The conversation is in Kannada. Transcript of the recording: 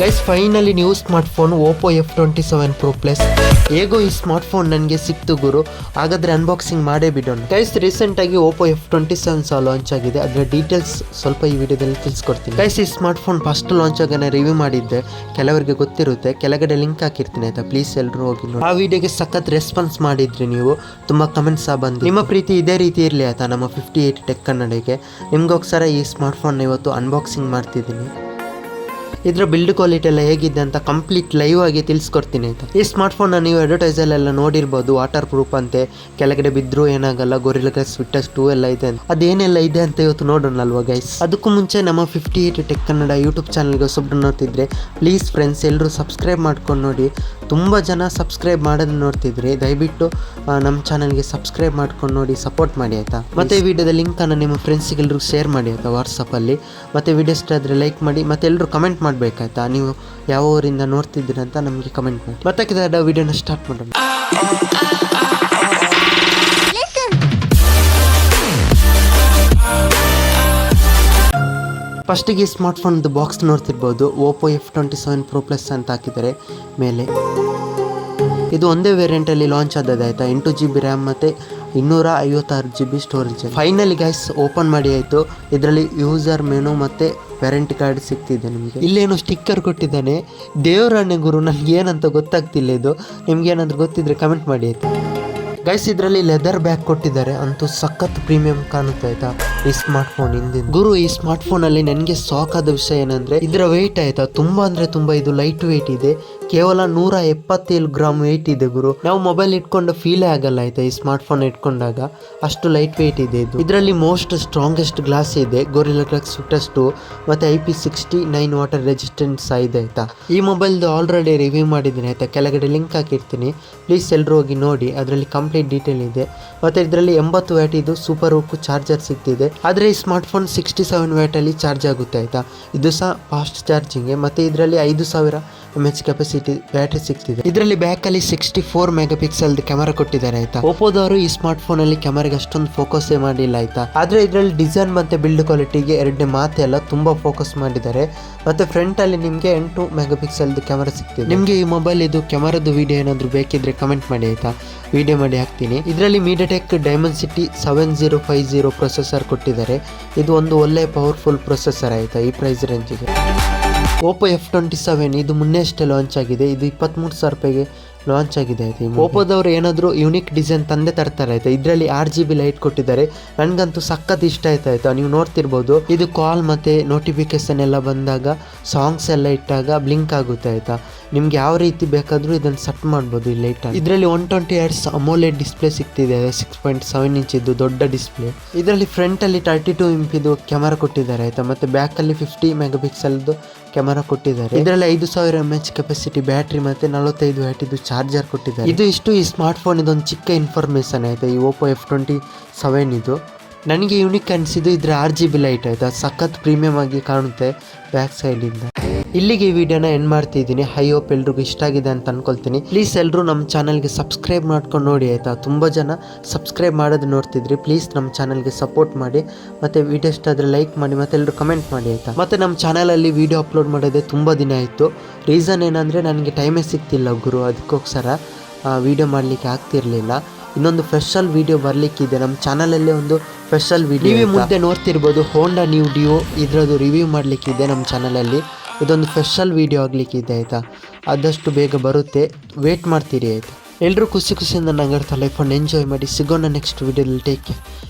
Guys finally new smartphone Oppo F twenty seven Pro Plus ಹೇಗೋ ಈ ಸ್ಮಾರ್ಟ್ಫೋನ್ ನನಗೆ ಸಿಕ್ತು ಗುರು. ಹಾಗಾದರೆ ಅನ್ಬಾಕ್ಸಿಂಗ್ ಮಾಡೇ ಬಿಡೋಣ. ಗೈಸ್ ರೀಸೆಂಟಾಗಿ ಓಪೋ ಎಫ್ ಟ್ವೆಂಟಿ ಸೆವೆನ್ ಸಹ ಲಾಂಚ್ ಆಗಿದೆ. ಅದರ ಡೀಟೇಲ್ಸ್ ಸ್ವಲ್ಪ ಈ ವಿಡಿಯೋದಲ್ಲಿ ತಿಳಿಸ್ಕೊಡ್ತೀನಿ. ಗೈಸ್ ಈ ಸ್ಮಾರ್ಟ್ಫೋನ್ ಫಸ್ಟ್ ಲಾಂಚ್ ಆಗ ರಿವ್ಯೂ ಮಾಡಿದ್ದೆ. ಕೆಲವರಿಗೆ ಗೊತ್ತಿರುತ್ತೆ. ಕೆಳಗಡೆ ಲಿಂಕ್ ಹಾಕಿರ್ತೀನಿ, ಆಯ್ತಾ? ಪ್ಲೀಸ್ ಎಲ್ಲರೂ ಹೋಗಿ ನೋಡಿ. ಆ ವಿಡಿಯೋಗೆ ಸಖತ್ ರೆಸ್ಪಾನ್ಸ್ ಮಾಡಿದ್ರಿ ನೀವು. ತುಂಬ ಕಮೆಂಟ್ಸ್ ಸಹ ಬಂದು ನಿಮ್ಮ ಪ್ರೀತಿ ಇದೇ ರೀತಿ ಇರಲಿ, ಆಯ್ತಾ? ನಮ್ಮ ಫಿಫ್ಟಿ ಏಯ್ಟ್ ಟೆಕ್ ಕನ್ನಡಕ್ಕೆ ನಿಮ್ಗೋಸ್ಕರ ಈ ಸ್ಮಾರ್ಟ್ಫೋನ್ ಇವತ್ತು ಅನ್ಬಾಕ್ಸಿಂಗ್ ಮಾಡ್ತಿದ್ದೀನಿ. ಇದರ ಬಿಲ್ಡ್ ಕ್ವಾಲಿಟಿ ಎಲ್ಲ ಹೇಗಿದೆ ಅಂತ ಕಂಪ್ಲೀಟ್ ಲೈವ್ ಆಗಿ ತಿಳಿಸ್ಕೊಡ್ತೀನಿ ಅಂತ ಈ ಸ್ಮಾರ್ಟ್ ಫೋನ್ ನೀವು ಅಡ್ವರ್ಟೈಸಲ್ಲೆಲ್ಲ ನೋಡಿರ್ಬೋದು ವಾಟರ್ ಪ್ರೂಫ್ ಅಂತೆ ಕೆಳಗಡೆ ಬಿದ್ದರೂ ಏನಾಗಲ್ಲ ಗೊರಿಲ್ಲ ಗ್ಲಾಸ್ ಫಿಟ್ಟಸ್ ಟೂ ಎಲ್ಲ ಇದೆ ಅಂತ. ಅದೇನೆಲ್ಲ ಇದೆ ಅಂತ ಇವತ್ತು ನೋಡೋಣ ಅಲ್ವಾ ಗೈಸ್ ಅದಕ್ಕೂ ಮುಂಚೆ ನಮ್ಮ fifty eight tech Kannada YouTube ಚಾನಲ್ಗೆ ಹೊಸಬ್ರು ನೋಡ್ತಿದ್ರೆ ಪ್ಲೀಸ್ ಫ್ರೆಂಡ್ಸ್ ಎಲ್ಲರೂ ಸಬ್ಸ್ಕ್ರೈಬ್ ಮಾಡ್ಕೊಂಡು ನೋಡಿ. ತುಂಬ ಜನ ಸಬ್ಸ್ಕ್ರೈಬ್ ಮಾಡೋದು ನೋಡ್ತಿದ್ರೆ ದಯವಿಟ್ಟು ನಮ್ಮ ಚಾನಲ್ಗೆ ಸಬ್ಸ್ಕ್ರೈಬ್ ಮಾಡ್ಕೊಂಡು ನೋಡಿ ಸಪೋರ್ಟ್ ಮಾಡಿ ಆಯ್ತಾ? ಮತ್ತೆ ಈ ವಿಡಿಯೋದ ಲಿಂಕನ್ನು ನಿಮ್ಮ ಫ್ರೆಂಡ್ಸಿಗೆಲ್ಲರೂ ಶೇರ್ ಮಾಡಿ ಆಯ್ತಾ ವಾಟ್ಸಪ್ಪಲ್ಲಿ ಮತ್ತೆ ವಿಡಿಯೋ ಇಷ್ಟ ಆದರೆ ಲೈಕ್ ಮಾಡಿ ಮತ್ತೆ ಎಲ್ಲರೂ ಕಮೆಂಟ್ ಮಾಡಬೇಕಾಯ್ತಾ? ನೀವು ಯಾವ ಊರಿಂದ ನೋಡ್ತಿದ್ದೀರಿ ಅಂತ ನಮಗೆ ಕಮೆಂಟ್ ಮಾಡಿ. ಮತ್ತೆ ವಿಡಿಯೋನ ಸ್ಟಾರ್ಟ್ ಮಾಡೋಣ. ಫಸ್ಟಿಗೆ ಸ್ಮಾರ್ಟ್ ಫೋನ್ದು ಬಾಕ್ಸ್ ನೋಡ್ತಿರ್ಬೋದು. Oppo F twenty seven Pro Plus ಅಂತ ಹಾಕಿದ್ದಾರೆ. ಮೇಲೆ. ಇದು ಒಂದೇ ವೇರಿಯಂಟಲ್ಲಿ ಲಾಂಚ್ ಆದದ್ದು ಆಯಿತಾ? ಎಂಟು ಜಿ ಬಿ ರ್ಯಾಮ್ ಮತ್ತು ಇನ್ನೂರ ಐವತ್ತಾರು G B storage finally guys open ಮಾಡಿ ಆಯಿತು. ಇದರಲ್ಲಿ ಯೂಸರ್ ಮೆನು ಮತ್ತು ವ್ಯಾರಂಟಿ ಕಾರ್ಡ್ ಸಿಗ್ತಿದೆ ನಿಮಗೆ. ಇಲ್ಲೇನು ಸ್ಟಿಕ್ಕರ್ ಕೊಟ್ಟಿದ್ದಾನೆ. ದೇವರಾಣೆ ಗುರು, ನನಗೆ ಏನಂತ ಗೊತ್ತಾಗ್ತಿಲ್ಲ ಇದು. ನಿಮ್ಗೆ ಏನಾದರೂ ಗೊತ್ತಿದ್ರೆ ಕಮೆಂಟ್ ಮಾಡಿ ಆಯಿತು? ಗೈಸ್ ಇದರಲ್ಲಿ ಲೆದರ್ ಬ್ಯಾಗ್ ಕೊಟ್ಟಿದ್ದಾರೆ. ಅಂತೂ ಸಖತ್ ಪ್ರೀಮಿಯಂ ಕಾಣುತ್ತೆ ಆಯ್ತಾ? ಈ ಸ್ಮಾರ್ಟ್ ಫೋನ್ ಹಿಂದಿನ. ಗುರು, ಈ ಸ್ಮಾರ್ಟ್ ಫೋನ್ ಅಲ್ಲಿ ನನಗೆ ಸಾಕಾದ ವಿಷಯ ಏನಂದ್ರೆ, ಇದರ ವೆಯ್ಟ್ ಆಯ್ತಾ? ತುಂಬಾ ಅಂದ್ರೆ ತುಂಬಾ ಇದು ಲೈಟ್ ವೆಯ್ಟ್ ಇದೆ. ಕೇವಲ ನೂರ ಎಪ್ಪತ್ತೇಳು ಗ್ರಾಮ್ ವೆಯ್ಟ್ ಇದೆ ಗುರು. ನಾವು ಮೊಬೈಲ್ ಇಟ್ಕೊಂಡು ಫೀಲೇ ಆಗಲ್ಲ ಆಯ್ತಾ ಈ ಸ್ಮಾರ್ಟ್ ಫೋನ್ ಇಟ್ಕೊಂಡಾಗ? ಅಷ್ಟು ಲೈಟ್ ವೆಯ್ಟ್ ಇದೆ ಇದು. ಇದರಲ್ಲಿ ಮೋಸ್ಟ್ ಸ್ಟ್ರಾಂಗೆಸ್ಟ್ ಗ್ಲಾಸ್ ಇದೆ ಗೊರಿಲ್ಲ ಗ್ಲಾಸ್ ಟು ಮತ್ತೆ I P sixty nine water resistance ಇದೆ ಆಯ್ತಾ? ಈ ಮೊಬೈಲ್ದು ಆಲ್ರೆಡಿ ರಿವ್ಯೂ ಮಾಡಿದ್ದೀನಿ ಆಯ್ತಾ? ಕೆಳಗಡೆ ಲಿಂಕ್ ಹಾಕಿರ್ತೀನಿ. ಪ್ಲೀಸ್ ಎಲ್ಲರೂ ಹೋಗಿ ನೋಡಿ. ಅದರಲ್ಲಿ ಕಂಪ್ಲೀಟ್ ಡೀಟೇಲ್ ಇದೆ. ಮತ್ತೆ ಇದರಲ್ಲಿ ಎಂಬತ್ತು ವ್ಯಾಟ್ ಇದು ಸೂಪರ್ ಹುಕ್ಕು ಚಾರ್ಜರ್ ಸಿಗ್ತಿದೆ. ಆದರೆ ಈ ಸ್ಮಾರ್ಟ್ ಫೋನ್ ಸಿಕ್ಸ್ಟಿ ಸೆವೆನ್ ವ್ಯಾಟಲ್ಲಿ ಚಾರ್ಜ್ ಆಗುತ್ತೆ ಆಯ್ತಾ? ಇದು ಸಹ ಫಾಸ್ಟ್ ಚಾರ್ಜಿಂಗ್ ಮತ್ತೆ ಇದರಲ್ಲಿ ಐದು ಸಾವಿರ ಎಂ ಎಚ್ ಬ್ಯಾಟ್ರಿ ಸಿಗ್ತಿದೆ. ಇದರಲ್ಲಿ ಬ್ಯಾಕ್ ಅಲ್ಲಿ sixty four mega pixel camera ಕೊಟ್ಟಿದ್ದಾರೆ, ಆಯ್ತಾ? ಓಪೋದವರು ಈ ಸ್ಮಾರ್ಟ್ ಫೋನ್ ಅಲ್ಲಿ ಕ್ಯಾಮರಾಗೆ ಅಷ್ಟೊಂದು ಫೋಕಸ್ ಮಾಡಿಲ್ಲ, ಆಯ್ತಾ? ಆದ್ರೆ ಇದರಲ್ಲಿ ಡಿಸೈನ್ ಮತ್ತೆ ಬಿಲ್ಡ್ ಕ್ವಾಲಿಟಿಗೆ ಎರಡನೇ ಮಾತೆ ಎಲ್ಲ ತುಂಬಾ ಫೋಕಸ್ ಮಾಡಿದ್ದಾರೆ. ಮತ್ತೆ ಫ್ರಂಟ್ ಅಲ್ಲಿ ನಿಮ್ಗೆ ಎಂಟು ಮೆಗಾ ಪಿಕ್ಸೆಲ್ ಕ್ಯಾಮರಾ ಸಿಗ್ತಿದೆ. ನಿಮ್ಗೆ ಈ ಮೊಬೈಲ್ ಇದು ಕ್ಯಾಮರಾದ ವಿಡಿಯೋ ಏನಾದ್ರು ಬೇಕಿದ್ರೆ ಕಮೆಂಟ್ ಮಾಡಿ, ಆಯ್ತಾ? ವಿಡಿಯೋ ಮಾಡಿ ಹಾಕ್ತೀನಿ. ಇದರಲ್ಲಿ MediaTek Dimensity seven zero five zero processor ಕೊಟ್ಟಿದ್ದಾರೆ. ಇದು ಒಂದು ಒಳ್ಳೆ ಪವರ್ಫುಲ್ ಪ್ರೊಸೆಸರ್ ಆಯ್ತಾ, ಈ ಪ್ರೈಸ್ ರೇಂಜಿಗೆ ಓಪೋ ಎಫ್ ಟ್ವೆಂಟಿ ಸೆವೆನ್ ಇದು ಮೊನ್ನೆ ಅಷ್ಟೇ ಲಾಂಚ್ ಆಗಿದೆ. ಇದು ಇಪ್ಪತ್ತ್ಮೂರು ಸಾವಿರ ರೂಪಾಯಿಗೆ ಲಾಂಚ್ ಆಗಿದೆ ಆಯಿತು ಓಪೋದವ್ರು ಏನಾದರೂ ಯುನಿಕ್ ಡಿಸೈನ್ ತಂದೆ ತರ್ತಾರೆ ಆಯ್ತಾ? ಇದರಲ್ಲಿ ಆರ್ ಜಿ ಬಿ ಲೈಟ್ ಕೊಟ್ಟಿದ್ದಾರೆ. ನನಗಂತೂ ಸಖತ್ ಇಷ್ಟ ಆಯ್ತು ಆಯ್ತಾ? ನೀವು ನೋಡ್ತಿರ್ಬೋದು. ಇದು ಕಾಲ್ ಮತ್ತು ನೋಟಿಫಿಕೇಶನ್ ಎಲ್ಲ ಬಂದಾಗ ಸಾಂಗ್ಸ್ ಎಲ್ಲ ಇಟ್ಟಾಗ ಬ್ಲಿಂಕ್ ಆಗುತ್ತೆ ಆಯ್ತಾ? ನಿಮ್ಗೆ ಯಾವ ರೀತಿ ಬೇಕಾದರೂ ಇದನ್ನು ಸೆಟ್ ಮಾಡ್ಬೋದು ಈ ಲೈಟ್ ಇದರಲ್ಲಿ one twenty hertz AMOLED display ಸಿಗ್ತಿದೆ six point seven inch ಇದ್ದು ದೊಡ್ಡ ಡಿಸ್ಪ್ಲೇ ಇದರಲ್ಲಿ ಫ್ರಂಟಲ್ಲಿ ತರ್ಟಿ ಟೂ ಇಂಪಿದು ಕ್ಯಾಮರಾ ಕೊಟ್ಟಿದ್ದಾರೆ ಆಯ್ತಾ? ಮತ್ತು ಬ್ಯಾಕಲ್ಲಿ ಫಿಫ್ಟಿ ಮೆಗಾ ಪಿಕ್ಸೆಲ್ದು ಕ್ಯಾಮರಾ ಕೊಟ್ಟಿದ್ದಾರೆ. ಇದರಲ್ಲಿ ಐದು ಸಾವಿರ ಎಂ ಎಚ್ ಕೆಪಾಸಿಟಿ ಬ್ಯಾಟ್ರಿ ಮತ್ತೆ ನಲವತ್ತೈದು ವ್ಯಾಟ್ ಇದು ಚಾರ್ಜರ್ ಕೊಟ್ಟಿದ್ದಾರೆ. ಇದು ಇಷ್ಟು ಈ ಸ್ಮಾರ್ಟ್ ಫೋನ್ ಇದೊಂದು ಚಿಕ್ಕ ಇನ್ಫಾರ್ಮೇಶನ್ ಆಯಿತು ಈ ಓಪೋ ಎಫ್ ಟ್ವೆಂಟಿ ಸೆವೆನ್ ಇದು. ನನಗೆ ಯುನಿಕ್ ಅನಿಸಿದ್ದು ಇದರ ಆರ್ ಜಿ ಬಿ ಲೈಟ್ ಆಯ್ತಾ ಸಖತ್ ಪ್ರೀಮಿಯಂ ಆಗಿ ಕಾಣುತ್ತೆ ಬ್ಯಾಕ್ ಸೈಡಿಂದ ಇಲ್ಲಿಗೆ ಈ ವಿಡಿಯೋನ ಎಂಡ್ ಮಾಡ್ತಿದ್ದೀನಿ. ಹೈ ಹೋಪ್ ಎಲ್ರಿಗೂ ಇಷ್ಟ ಆಗಿದೆ ಅಂತ ಅನ್ಕೊಳ್ತೀನಿ. ಪ್ಲೀಸ್ ಎಲ್ಲರೂ ನಮ್ಮ ಚಾನಲ್ಗೆ ಸಬ್ಸ್ಕ್ರೈಬ್ ಮಾಡ್ಕೊಂಡು ನೋಡಿ ಆಯಿತಾ? ತುಂಬ ಜನ ಸಬ್ಸ್ಕ್ರೈಬ್ ಮಾಡೋದು ನೋಡ್ತಿದ್ರಿ. ಪ್ಲೀಸ್ ನಮ್ಮ ಚಾನಲ್ಗೆ ಸಪೋರ್ಟ್ ಮಾಡಿ. ಮತ್ತೆ ವಿಡಿಯೋ ಇಷ್ಟ ಆದರೆ ಲೈಕ್ ಮಾಡಿ ಮತ್ತೆ ಎಲ್ಲರೂ ಕಮೆಂಟ್ ಮಾಡಿ ಆಯಿತಾ? ಮತ್ತೆ ನಮ್ಮ ಚಾನಲಲ್ಲಿ ವಿಡಿಯೋ ಅಪ್ಲೋಡ್ ಮಾಡೋದೇ ತುಂಬ ದಿನ ಆಯಿತು. ರೀಸನ್ ಏನಂದರೆ ನನಗೆ ಟೈಮೇ ಸಿಗ್ತಿಲ್ಲ ಗುರು ಅದಕ್ಕೋಸ್ಕರ ವಿಡಿಯೋ ಮಾಡಲಿಕ್ಕೆ ಆಗ್ತಿರ್ಲಿಲ್ಲ. ಇನ್ನೊಂದು ಸ್ಪೆಷಲ್ ವಿಡಿಯೋ ಬರಲಿಕ್ಕಿದೆ. ನಮ್ಮ ಚಾನಲಲ್ಲೇ ಒಂದು ಸ್ಪೆಷಲ್ ವಿಡಿಯೋ ಮುಂದೆ ನೋಡ್ತಿರ್ಬೋದು. ಹೋಂಡಾ ನ್ಯೂ ಡಿಯೋ ಇದರದ್ದು ರಿವ್ಯೂ ಮಾಡಲಿಕ್ಕಿದೆ ನಮ್ಮ ಚಾನಲಲ್ಲಿ ಇದೊಂದು ಸ್ಪೆಷಲ್ ವಿಡಿಯೋ ಆಗಲಿಕ್ಕಿದೆ ಆಯಿತಾ? ಆದಷ್ಟು ಬೇಗ ಬರುತ್ತೆ. ವೇಟ್ ಮಾಡ್ತೀರಿ, ಆಯಿತಾ? ಎಲ್ಲರೂ ಖುಷಿ ಖುಷಿಯಿಂದ ನಂಗಡ್ತಾ ಲೈಫನ್ನು ಎಂಜಾಯ್ ಮಾಡಿ ಸಿಗೋಣ ನೆಕ್ಸ್ಟ್ ವಿಡಿಯೋದಲ್ಲಿ ಟೇಕ್ ಬಾಯ್